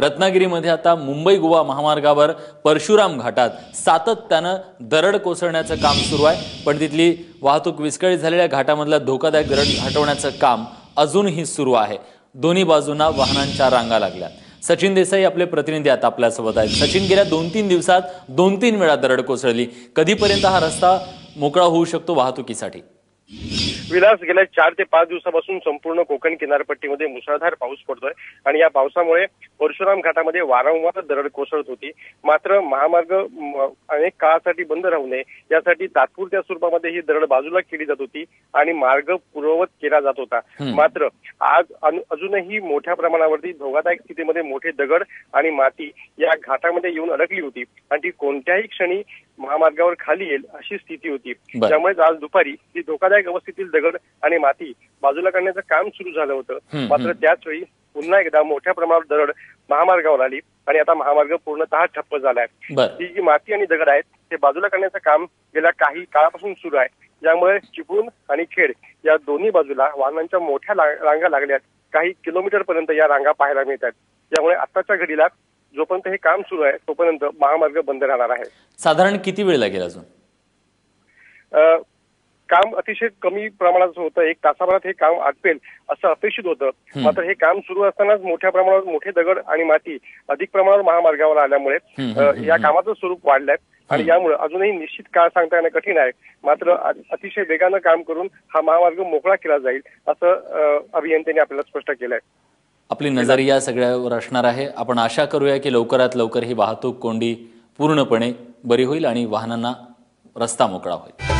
रत्नागिरीमध्ये आता मुंबई गोवा महामार्गावर परशुराम घाटात सातत्यानं दरड कोसळण्याचं काम सुरू आहे. पण तिथली वाहतूक विस्कळीत झालेल्या घाटामधला धोकादायक दरड हटवण्याचं काम अजूनही सुरू आहे. दोन्ही बाजूंना वाहनांच्या रांगा लागल्या. सचिन देसाई आपले प्रतिनिधी आता आपल्यासोबत आहेत. सचिन गेल्या दोन तीन दिवसात दोन तीन वेळा दरड कोसळली. कधीपर्यंत हा रस्ता मोकळा होऊ शकतो वाहतुकीसाठी? विलास गेल्या चार ते पाच दिवसापासून संपूर्ण कोकण किनारपट्टीमध्ये मुसळधार पाऊस पडतोय आणि या पावसामुळे परशुराम घाटामध्ये वारंवार दरड कोसळत होती. मात्र महामार्ग अनेक काळासाठी बंद राहू नये यासाठी तात्पुरत्या स्वरूपामध्ये ही दरड बाजूला केली जात होती आणि मार्ग पूर्ववत केला जात होता. मात्र आज अजूनही मोठ्या प्रमाणावरती धोकादायक स्थितीमध्ये मोठे दगड आणि माती या घाटामध्ये येऊन अडकली होती आणि ती कोणत्याही क्षणी महामार्गावर खाली येईल अशी स्थिती होती. बरं. त्यामुळे आज दुपारी ही धोकादायक अवस्थेतील दगड आणि माती बाजूला काढण्याचं काम सुरू झालं होतं. मात्र त्याच वेळी पुन्हा एकदा मोठ्या प्रमाणावर दरड महामार्गावर आली आणि आता महामार्ग पूर्णतः ठप्प झालाय. बरं. ही जी माती आणि दगड आहेत ते बाजूला काढण्याचं काम गेल्या काही काळापासून सुरू आहे. यामुळे चिपळूण आणि खेड या दोन्ही बाजूला वाहनांच्या मोठ्या रांगा लागल्यात. काही किलोमीटर पर्यंत या रांगा पाहायला मिळतात. त्यामुळे आताच्या घडीला जोपर्यंत हे काम सुरू आहे तोपर्यंत महामार्ग बंद राहणार आहे. साधारण किती वेळ लागेल अजून? काम अतिशय कमी प्रमाणात होतं एक तासाभरात हे काम आटपेल असं अपेक्षित होतं. मात्र हे काम सुरू असतानाच मोठ्या प्रमाणावर मोठे दगड आणि माती अधिक प्रमाणावर महामार्गावर आल्यामुळे या कामाचं स्वरूप वाढलंय आणि यामुळे अजूनही निश्चित काळ सांगता येणं कठीण आहे. मात्र अतिशय वेगानं काम करून हा महामार्ग मोकळा केला जाईल असं अभियंत्यांनी आपल्याला स्पष्ट केलंय. आपली नजर या सगळ्यावर असणार आहे. आपण आशा करूया की लवकरात लवकर ही वाहतूक कोंडी पूर्णपणे बरी होईल आणि वाहनांना रस्ता मोकळा होईल.